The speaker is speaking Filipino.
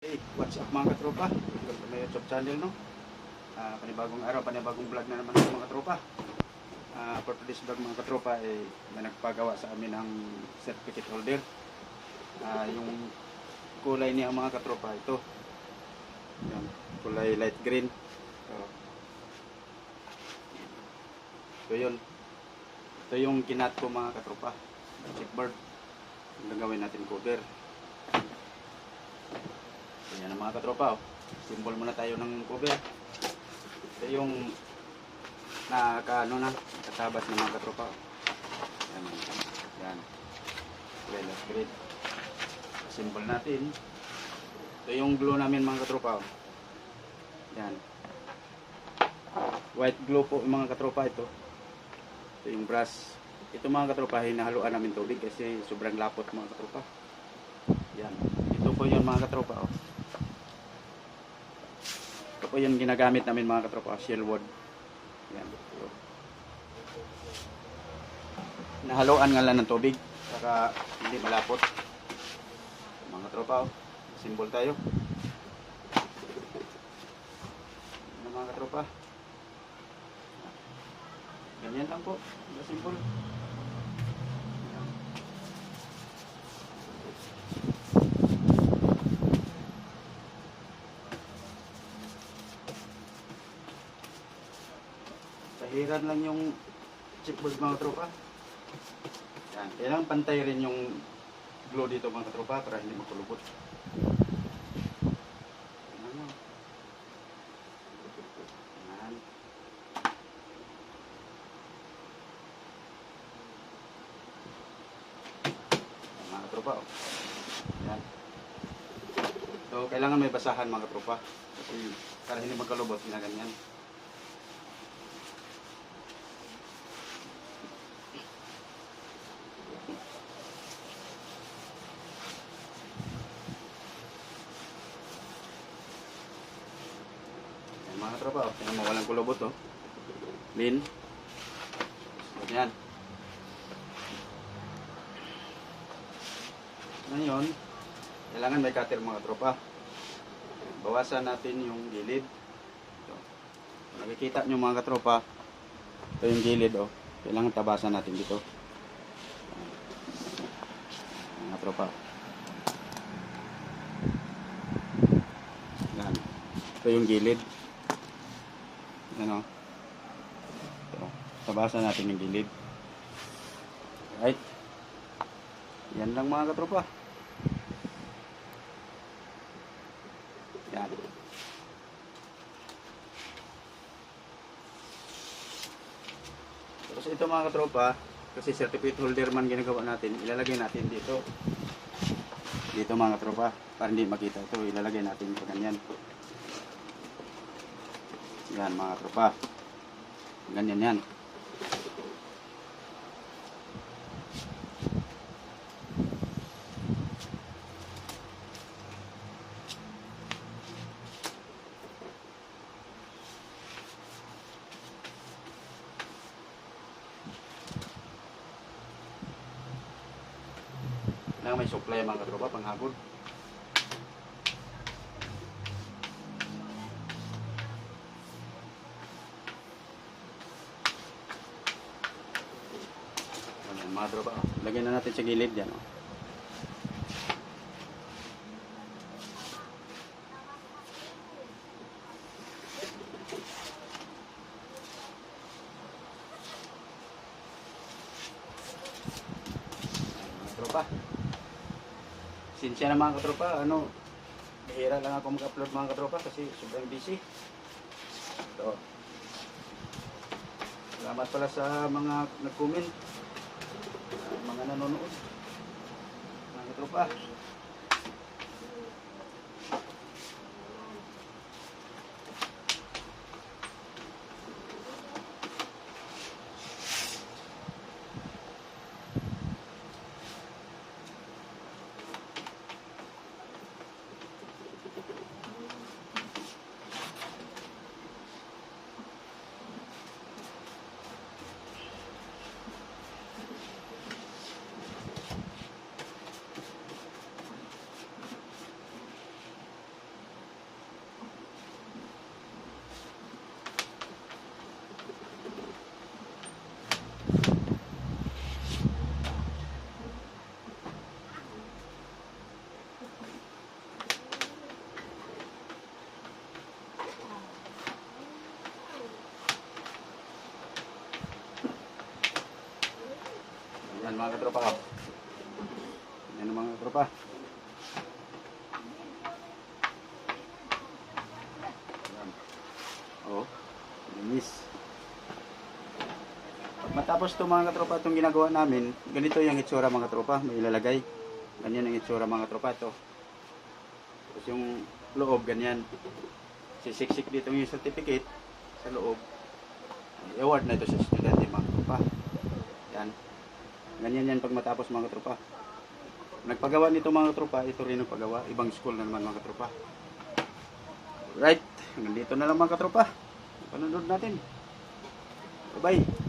Hey, what's up mga katropa? Welcome to my YouTube channel, no? Ah, panibagong araw, panibagong vlog na naman mga katropa. Ah, for today's vlog mga katropa, eh, may nagpagawa sa amin ng certificate holder. Ah, yung kulay niya mga katropa, ito. Yan, kulay light green. So, ito yun. Ito yung kinat ko mga katropa. Checkboard. Yung gagawin natin cover. Ayan ang mga katropa. Oh. Symbol muna tayo ng cover. Ito yung nakaka ano na, katabas ng mga katropa. oh. Yan. Yan. Kulay last grade. Symbol natin. Ito yung glue namin mga katropa. oh. Yan. White glue po yung mga katropa ito. Ito yung brush. Ito mga katropa, hinahaluan namin tubig kasi sobrang lapot mga katropa. Yan. Ito po yung mga katropa. Oh. Po yung ginagamit namin mga katropa, shell wood. Yan. So, nahaluan nga lang ng tubig para hindi malapot. Mga katropa, oh. simbol tayo. Ano mga katropa? Ganyan lang po. Simple. Pahiran lang yung chipboard mga tropa. Yan. Kailangan pantay rin yung glue dito mga tropa para hindi magkulubot. Tropa. Oh. Yan. So, kailangan may basahan mga tropa. Kasi para hindi magkalubot, ginaganyan. Mga tropa, oh. Yan, mawalang kulubot, oh. Lin. Yan. Ngayon, kailangan may cutter mga tropa. Bawasan natin yung gilid. Ito. Nakikita nyo mga katropa, ito yung gilid, oh. Kailangan tabasan natin dito. Mga tropa. Ito yung gilid. Ano? Ito. Tabasan natin yung gilid. Right? Yan lang mga katropa. Yan. Tapos ito mga katropa, kasi certificate holder man ginagawa natin, ilalagay natin dito. Dito mga katropa, para hindi makita ito, ilalagay natin ito ganyan. Yan mga katropa. Ganyan yan. Kailangan may supply mga katropa panghagod. Mga katropa. oh. Lagyan na natin sa gilid yan. Oh. Katropa. Sinsya na mga katropa, ano, bihira lang ako mag-upload mga katropa kasi sobrang busy. Ito. Salamat pala sa mga nag-comment, mga nanonood. Mga katropa. Mga tropa ko. Yan mga tropa. Yan. Oh, linis. Matapos to mga tropa itong ginagawa namin, ganito yung itsura mga tropa, may ilalagay. Ganyan ang itsura mga tropa to. Tapos yung loob, ganyan. Sisiksik dito yung certificate sa loob. I-award na ito sa estudyante mga tropa. Yan. Ganyan yan pag matapos mga tropa. Nagpagawa nito mga tropa, ito rin ang paggawa. Ibang school na naman mga tropa. Right, hanggang dito na lang mga tropa. Panunod natin. Bye-bye.